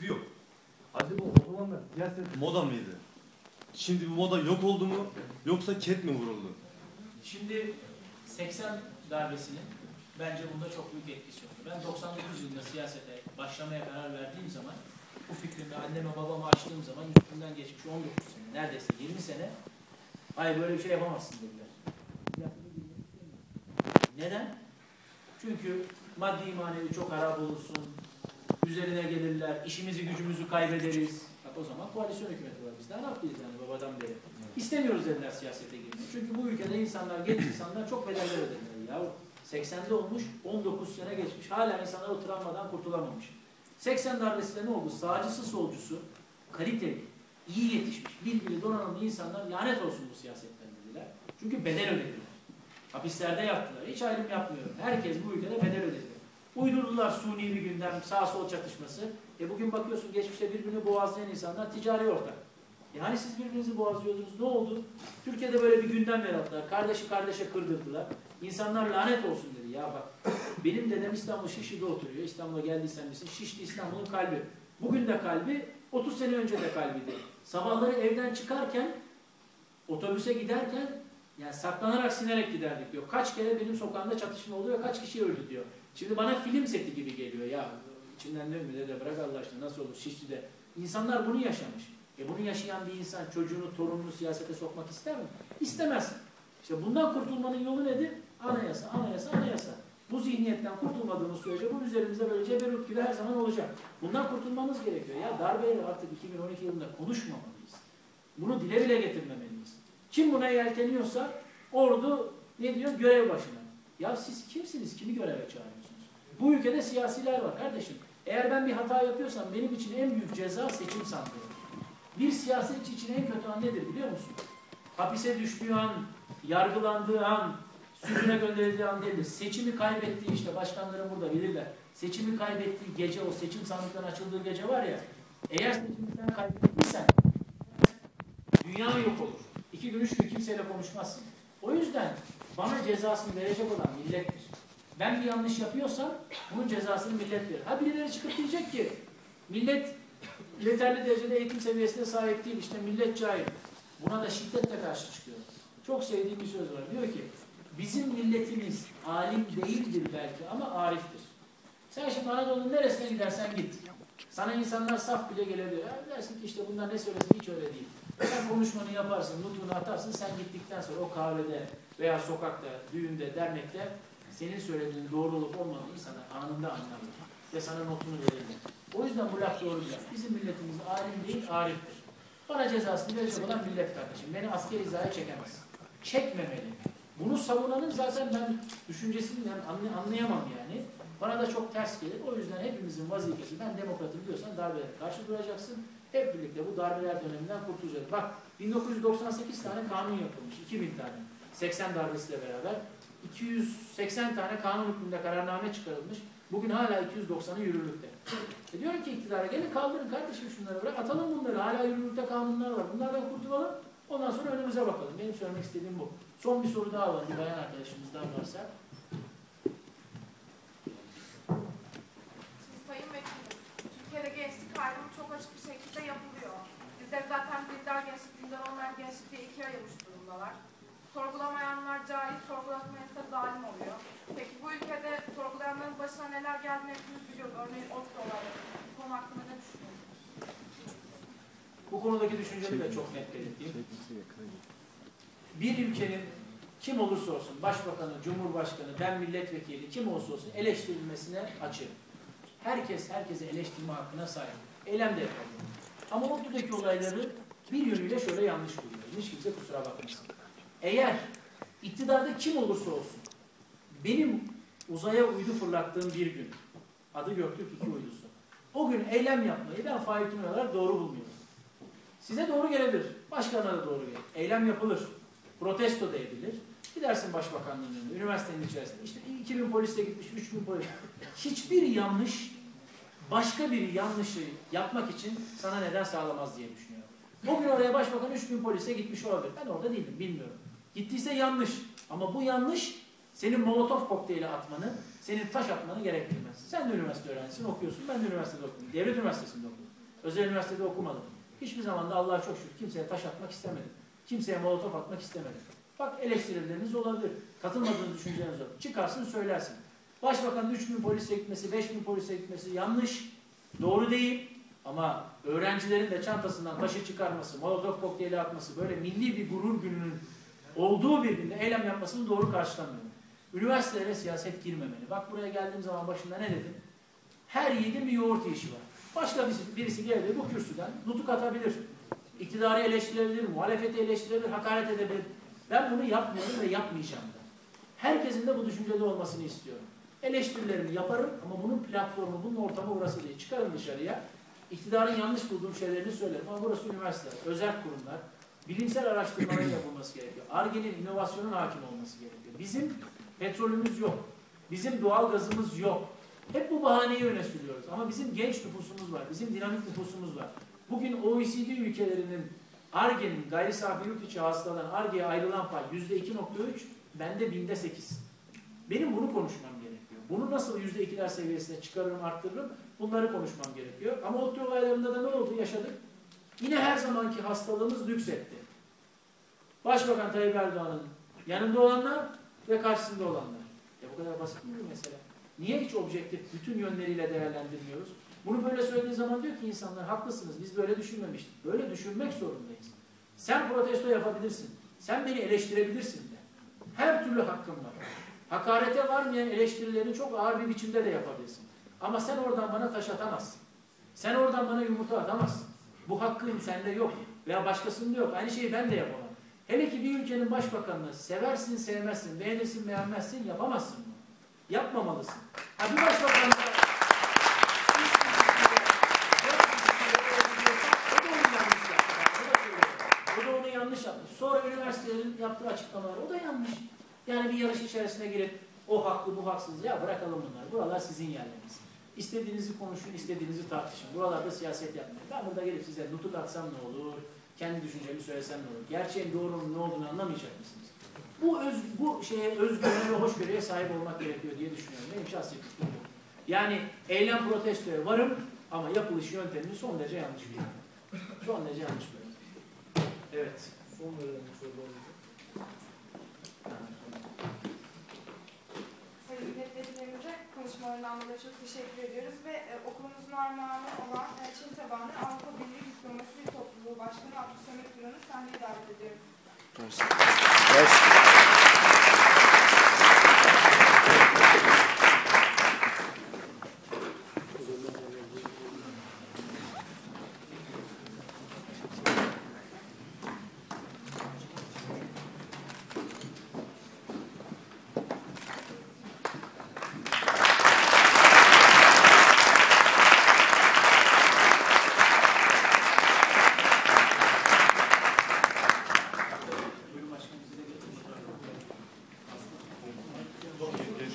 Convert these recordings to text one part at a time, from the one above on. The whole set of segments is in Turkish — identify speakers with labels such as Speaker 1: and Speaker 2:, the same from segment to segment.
Speaker 1: Yok. Acaba o zamanlar siyaset moda mıydı? Şimdi bu moda yok oldu mu yoksa ket mi vuruldu?
Speaker 2: Şimdi 80 darbesinin bence bunda çok büyük etkisi oldu. Ben 99 yılında siyasete başlamaya karar verdiğim zaman bu fikrimi anneme babama açtığım zaman üstünden geçmiş 19 sene, neredeyse 20 sene hayır böyle bir şey yapamazsın dediler. Neden? Çünkü maddi manevi çok harap olursun, üzerine gelirler, işimizi gücümüzü kaybederiz. Bak o zaman koalisyon hükümeti var bizde. Ne yaptıyız yani babadan beri? İstemiyoruz dediler siyasete girmeyi. Çünkü bu ülkede insanlar, genç insanlar çok bedeller ödediler. Ya 80'de olmuş, 19 sene geçmiş. Hala insanlar o travmadan kurtulamamış. 80 darbesinde ne oldu? Sağcısı solcusu, kaliteli, iyi yetişmiş, bilgili, donanımlı insanlar lanet olsun bu siyasetten dediler. Çünkü bedel ödediler. Hapislerde yattılar. Hiç ayrım yapmıyorum. Herkes bu ülkede bedel ödedi. Uydurdular suni bir gündem, sağ sol çatışması. E bugün bakıyorsun geçmişte birbirini boğazlayan insanlar ticari ortak. Yani siz birbirinizi boğazlıyordunuz. Ne oldu? Türkiye'de böyle bir gündem yarattılar. Kardeşi kardeşe kırdırdılar. İnsanlar lanet olsun dedi. Ya bak benim dedem İstanbul Şişli'de oturuyor. İstanbul'a geldiysen bilsin. Şişli İstanbul'un kalbi. Bugün de kalbi, 30 sene önce de kalbiydi. Sabahları evden çıkarken, otobüse giderken yani saklanarak sinerek giderdik diyor. Kaç kere benim sokağımda çatışma oluyor, kaç kişi öldü diyor. Şimdi bana film seti gibi geliyor ya. İçimden diyorum dede bırak Allah aşkına nasıl olur Şişli'de. İnsanlar bunu yaşamış. E bunu yaşayan bir insan çocuğunu, torununu siyasete sokmak ister mi? İstemez. İşte bundan kurtulmanın yolu nedir? Anayasa, anayasa, anayasa. Bu zihniyetten kurtulmadığımız sürece bu üzerimizde böyle ceberut gibi her zaman olacak. Bundan kurtulmamız gerekiyor. Ya darbeyle artık 2012 yılında konuşmamalıyız. Bunu dile bile getirmemeliyiz. Kim buna yelteniyorsa ordu ne diyor? Görev başına. Ya siz kimsiniz? Kimi göreve çağırıyorsunuz? Bu ülkede siyasiler var kardeşim. Eğer ben bir hata yapıyorsam benim için en büyük ceza seçim sandığı. Bir siyasetçi için en kötü an nedir biliyor musun? Hapise düştüğü an, yargılandığı an, sürgüne gönderildiği an değildir. Seçimi kaybettiği işte başkanlarım burada bilirler. Seçimi kaybettiği gece o seçim sandıkların açıldığı gece var ya eğer seçimi sen kaybettiysen dünya yok olur. İki gün, üç gün kimseyle konuşmazsın. O yüzden bana cezasını verecek olan millettir. Ben bir yanlış yapıyorsam bunun cezasını millet verir. Ha birileri çıkıp diyecek ki millet yeterli derecede eğitim seviyesine sahip değil. İşte millet cahil. Buna da şiddetle karşı çıkıyor. Çok sevdiğim bir söz var. Diyor ki bizim milletimiz alim değildir belki ama ariftir. Sen şimdi Anadolu'nun neresine gidersen git. Sana insanlar saf bile gelebilir. Ya dersin ki işte bunlar ne söylesin hiç öyle değil. Sen konuşmanı yaparsın, nutunu atarsın. Sen gittikten sonra o kahvede veya sokakta, düğünde, dernekte senin söylediğin doğru olup olmadığını insanlar anında anlarlar. Ve sana notunu verirler. O yüzden bu laf doğru bir laf. Bizim milletimiz alim değil, ariftir. Bana cezasını verecek olan millet kardeşim. Beni askeri hizaya çekemez. Çekmemeli. Bunu savunanın zaten ben düşüncesinden anlayamam yani. Bana da çok ters gelir. O yüzden hepimizin vazifesi, ben demokratım diyorsan darbelere karşı duracaksın. Hep birlikte bu darbeler döneminden kurtulacağız. Bak 1998 tane kanun yapılmış. 2000 tane. 80 darbesiyle beraber. 280 tane kanun hükmünde kararname çıkarılmış. Bugün hala 290'ı yürürlükte. E diyorum ki iktidara gelin kaldırın kardeşim şunları bırak. Atalım bunları. Hala yürürlükte kanunlar var. Bunlardan kurtulalım. Ondan sonra önümüze bakalım. Benim söylemek istediğim bu. Son bir soru daha var. Bir bayan arkadaşımızdan varsa.
Speaker 3: Şimdi Sayın Vekilim, Türkiye'de gençlik ayrımı çok açık bir şekilde yapılıyor. Bizde zaten dindar gençlik, dindar olmayan gençlik diye ikiye ayrılmış durumdalar. Sorgulamayanlar cahil, sorgulatmayansa zalim oluyor. Peki bu ülkede sorgulayanların başına neler geldiğini hepimiz biliyoruz. Örneğin ot dolayı. Bu konu hakkında ne düşünüyorsunuz?
Speaker 2: Bu konudaki düşüncemi de çok net belirteyim. Bir ülkenin kim olursa olsun, başbakanı, cumhurbaşkanı, ben milletvekili, kim olursa olsun eleştirilmesine açığım. Herkes herkese eleştirme hakkına sahip. Eylem de yapabilir. Ama ODTÜ'deki olayları bir yönüyle şöyle yanlış buluyorum. Hiç kimse kusura bakmasın. Eğer iktidarda kim olursa olsun benim uzaya uydu fırlattığım bir gün adı Göktürk 2 uydusu. O gün eylem yapmayı ben Faik olarak doğru bulmuyorum. Size doğru gelebilir. Başkanlara da doğru gelir. Eylem yapılır. Protesto da edilir. Gidersin başbakanlığın önüne, üniversitenin içerisinde. İşte 2000 polis de gitmiş, 3000 polis. Hiçbir yanlış başka bir yanlışı yapmak için sana neden sağlamaz diye düşünüyorum. Bugün oraya başbakan 3000 polise gitmiş olabilir. Ben orada değilim, bilmiyorum. Gittiyse yanlış. Ama bu yanlış senin molotof kokteyli atmanı, senin taş atmanı gerektirmez. Sen de üniversite öğrencisin, okuyorsun. Ben de üniversitede okudum. Devlet üniversitesinde okudum. Özel üniversitede okumadım. Hiçbir zaman da Allah'a çok şükür kimseye taş atmak istemedim. Kimseye molotof atmak istemedim. Bak eleştirileriniz olabilir. Katılmadığınız düşünceleriniz olur. Çıkarsın söylersin. Başbakanın 3 bin polise gitmesi, 5 bin polise gitmesi yanlış. Doğru değil. Ama öğrencilerin de çantasından taşı çıkarması, molotof kokteyli atması, böyle milli bir gurur gününün olduğu bir günde eylem yapmasını doğru karşılamıyorum. Üniversitelere siyaset girmemeli. Bak buraya geldiğim zaman başında ne dedim? Her yiğidin bir yoğurt işi var. Başka birisi, birisi gelebilir bu kürsüden nutuk atabilir. İktidarı eleştirebilir, muhalefeti eleştirebilir, hakaret edebilir. Ben bunu yapmıyorum ve yapmayacağım da. Herkesin de bu düşüncede olmasını istiyorum. Eleştirilerimi yaparım ama bunun platformu, bunun ortamı burası değil. Çıkarım dışarıya. İktidarın yanlış bulduğum şeylerini söylerim. Ama burası üniversite, özel kurumlar. Bilimsel araştırmaların yapılması gerekiyor. Arge'nin inovasyonun hakim olması gerekiyor. Bizim petrolümüz yok. Bizim doğal gazımız yok. Hep bu bahaneyi öne sürüyoruz. Ama bizim genç nüfusumuz var. Bizim dinamik nüfusumuz var. Bugün OECD ülkelerinin Arge'nin gayri safi yurt içi hasıladan Arge'ye ayrılan pay yüzde iki nokta üç, bende binde sekiz. Benim bunu konuşmam gerekiyor. Bunu nasıl yüzde ikiler seviyesine çıkarırım, arttırırım bunları konuşmam gerekiyor. Ama ODTÜ olaylarında da ne oldu yaşadık? Yine her zamanki hastalığımız lüks etti. Başbakan Tayyip Erdoğan'ın yanında olanlar ve karşısında olanlar. Ya bu kadar basit mi bir mesele? Niye hiç objektif bütün yönleriyle değerlendirmiyoruz? Bunu böyle söylediği zaman diyor ki insanlar haklısınız biz böyle düşünmemiştik. Böyle düşünmek zorundayız. Sen protesto yapabilirsin. Sen beni eleştirebilirsin de. Her türlü hakkın var. Hakarete varmayan eleştirilerini çok ağır bir biçimde de yapabilirsin. Ama sen oradan bana taş atamazsın. Sen oradan bana yumurta atamazsın. Bu hakkın sende yok. Veya başkasında yok. Aynı şeyi ben de yapamam. Hele ki bir ülkenin başbakanını seversin, sevmezsin, beğenirsin, beğenmezsin, yapamazsın bunu. Yapmamalısın. Ha bir başbakan da. Sonra üniversitelerin yaptığı açıklamalar o da yanlış. Yani bir yarış içerisine girip o haklı bu haksız ya bırakalım bunları. Buralar sizin yerleriniz. İstediğinizi konuşun, istediğinizi tartışın. Buralarda siyaset yapmayın. Ben burada gelip size nutuk atsam ne olur, kendi düşüncemi söylesem ne olur. Gerçeğin doğrunun ne olduğunu anlamayacak mısınız? Bu öz, bu şeye özgürlüğe ve hoşgörüye sahip olmak gerekiyor diye düşünüyorum. Benim şahsi fikrim bu. Yani eylem protestoya varım ama yapılış yöntemini son derece yanlış buluyorum. Son derece yanlış buluyorum. Evet.
Speaker 4: Son verilen sorularımızı.
Speaker 3: Sayın milletvekillerimize konuşmalarından dolayı çok teşekkür ediyoruz ve e, okulumuzun armağanı olan e, Çin tabanlı Avrupa Birliği Diplomasi Topluluğu Başkanı Abdülsamet Duran'ı sahneye davet ediyorum.
Speaker 2: Buyurun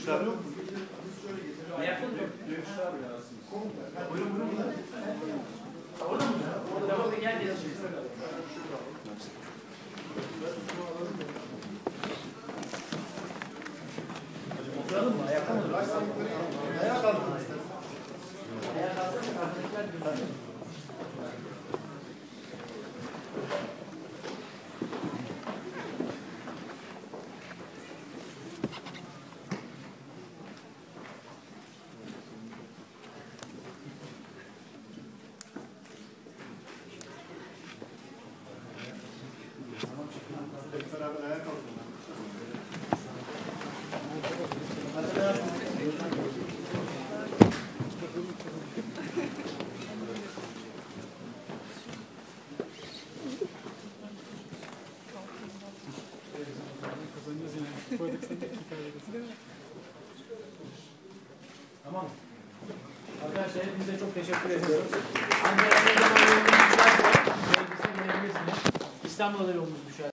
Speaker 1: Gençler yok mu?
Speaker 2: Ayakta mı? Buyurun buyurun. Orada mı? Tamam gel gel. Oturalım mı? Ayakta mı? Ayağa kalkın. Ayağa kalkın. Arkadakiler bir
Speaker 1: beraber ayağa kalkın.
Speaker 4: İki kaybedersin.
Speaker 2: Tamam. Arkadaşlar hepinize çok teşekkür ediyoruz. Ankara'da da yolunuz düşerse, sevgisi. İstanbul'a da yolunuz düşer.